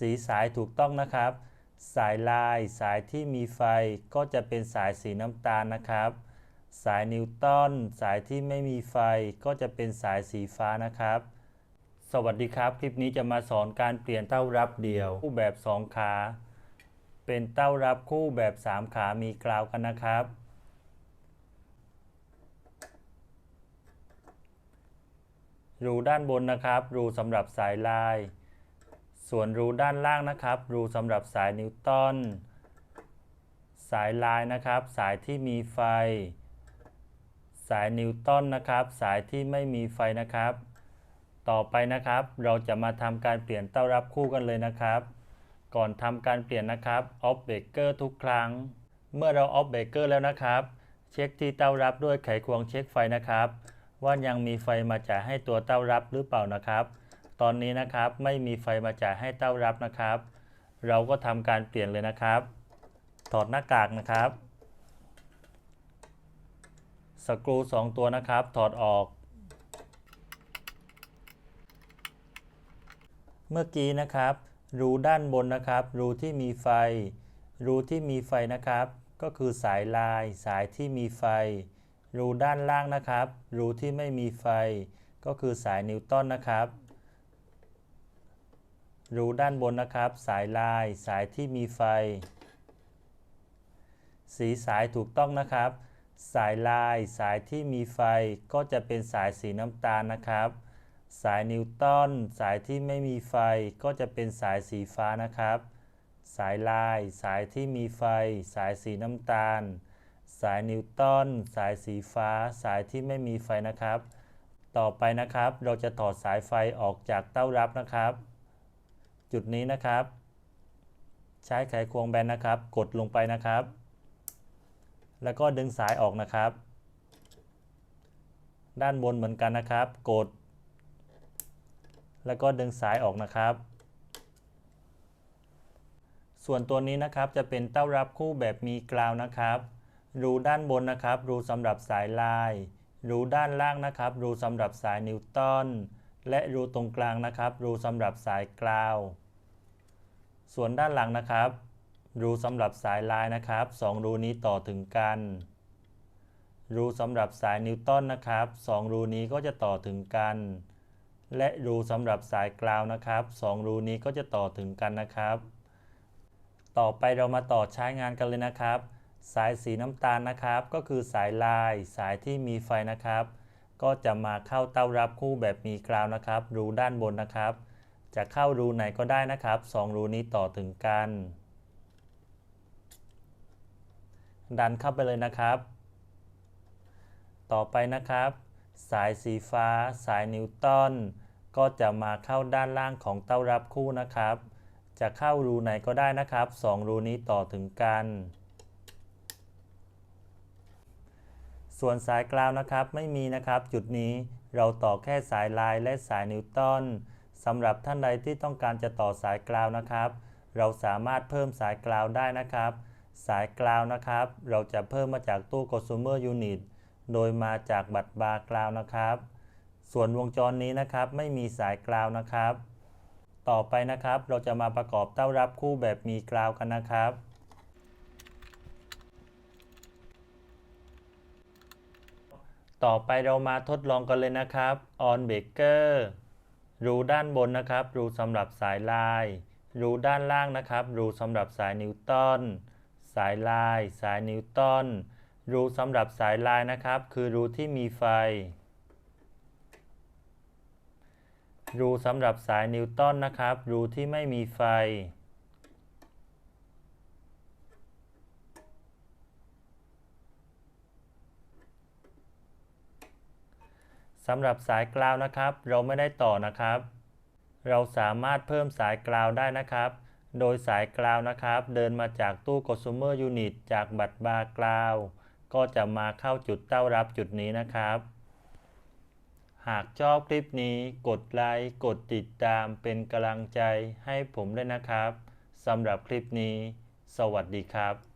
สีสายถูกต้องนะครับ สายลายสายที่มีไฟก็จะเป็นสายสีน้ำตาลนะครับ สายนิวตันสายที่ไม่มีไฟก็จะเป็นสายสีฟ้านะครับ สวัสดีครับ คลิปนี้จะมาสอนการเปลี่ยนเต้ารับเดี่ยวคู่แบบ 2 ขา เป็นเต้ารับคู่แบบ 3 ขามีกราวกันนะครับรูด้านบนนะครับ รูสำหรับสายลาย ส่วนรูด้านล่างนะครับ รูสำหรับสายนิวตันสายลายนะครับ สายที่มีไฟ สายนิวตันนะครับ สายที่ไม่มีไฟนะครับ ต่อไปนะครับ เราจะมาทำการเปลี่ยนเต้ารับคู่กันเลยนะครับ ก่อนทำการเปลี่ยนนะครับออฟเบเกอร์ทุกครั้ง เมื่อเราออฟเบเกอร์แล้วนะครับ เช็คที่เต้ารับด้วยไขควงเช็คไฟนะครับ ว่ายังมีไฟมาจ่ายให้ตัวเต้ารับหรือเปล่านะครับ ตอนนี้นะครับไม่มีไฟมาจ่ายให้เต้ารับนะครับ เราก็ทำการเปลี่ยนเลยนะครับ ถอดหน้ากากนะครับสกรูสองตัวนะครับ ถอดออก เมื่อกี้นะครับ รูด้านบนนะครับ รูที่มีไฟ รูที่มีไฟนะครับ ก็คือสายลาย สายที่มีไฟ รูด้านล่างนะครับ รูที่ไม่มีไฟ ก็คือสายนิวตันนะครับ รูด้านบนนะครับ สายลายสายที่มีไฟ สีสายถูกต้องนะครับ สายลายสายที่มีไฟก็จะเป็นสายสีน้ำตาลนะครับ สายนิวตันสายที่ไม่มีไฟก็จะเป็นสายสีฟ้านะครับ สายลายสายที่มีไฟ สายสีน้ำตาล สายนิวตันสายสีฟ้า สายที่ไม่มีไฟนะครับ ต่อไปนะครับ เราจะถอดสายไฟออกจากเต้ารับนะครับ จุดนี้นะครับ ใช้ไขควงแบนนะครับ กดลงไปนะครับ แล้วก็ดึงสายออกนะครับ ด้านบนเหมือนกันนะครับ กด แล้วก็ดึงสายออกนะครับ ส่วนตัวนี้นะครับจะเป็นเต้ารับคู่แบบมีกราวนะครับ รูด้านบนนะครับ รูสำหรับสายลาย รูด้านล่างนะครับ รูสำหรับสายนิวตัน และรูตรงกลางนะครับ รูสำหรับสายกราว ส่วนด้านหลังนะครับ รูสำหรับสายลายนะครับสองรูนี้ต่อถึงกัน รูสำหรับสายนิวตันนะครับสองรูนี้ก็จะต่อถึงกัน และรูสำหรับสายกราวนะครับสองรูนี้ก็จะต่อถึงกันนะครับ ต่อไปเรามาต่อใช้งานกันเลยนะครับ สายสีน้ำตาลนะครับ ก็คือสายลาย สายที่มีไฟนะครับ ก็จะมาเข้าเต้ารับคู่แบบมีกราวนะครับ รูด้านบนนะครับ จะเข้ารูไหนก็ได้นะครับสองรูนี้ต่อถึงกัน ดันเข้าไปเลยนะครับ ต่อไปนะครับ สายสีฟ้า สายนิวตันก็จะมาเข้าด้านล่างของเต้ารับคู่นะครับ จะเข้ารูไหนก็ได้นะครับสองรูนี้ต่อถึงกัน ส่วนสายกราวนะครับไม่มีนะครับจุดนี้เราต่อแค่สายลายและสายนิวตันสำหรับท่านใดที่ต้องการจะต่อสายกราวนะครับ เราสามารถเพิ่มสายกราวได้นะครับ สายกราวนะครับ เราจะเพิ่มมาจากตู้ consumer unit โดยมาจากบัตรบาร์กราวนะครับ ส่วนวงจรนี้นะครับไม่มีสายกราวนะครับ ต่อไปนะครับเราจะมาประกอบเต้ารับคู่แบบมีกราวกันนะครับ ต่อไปเรามาทดลองกันเลยนะครับ on breaker รูด้านบนนะครับ รูสำหรับสายลาย รูด้านล่างนะครับ รูสำหรับสายนิวตัน สายลาย สายนิวตัน รูสำหรับสายลายนะครับ คือรูที่มีไฟ รูสำหรับสายนิวตันนะครับ รูที่ไม่มีไฟ สำหรับสายกราวนะครับ เราไม่ได้ต่อนะครับ เราสามารถเพิ่มสายกราวได้นะครับ โดยสายกราวนะครับ เดินมาจากตู้ consumer unit จากบัตรบาร์กราวก็จะมาเข้าจุดเต้ารับจุดนี้นะครับ หากชอบคลิปนี้กดไลค์กดติดตามเป็นกำลังใจให้ผมด้วยนะครับสำหรับคลิปนี้ สวัสดีครับ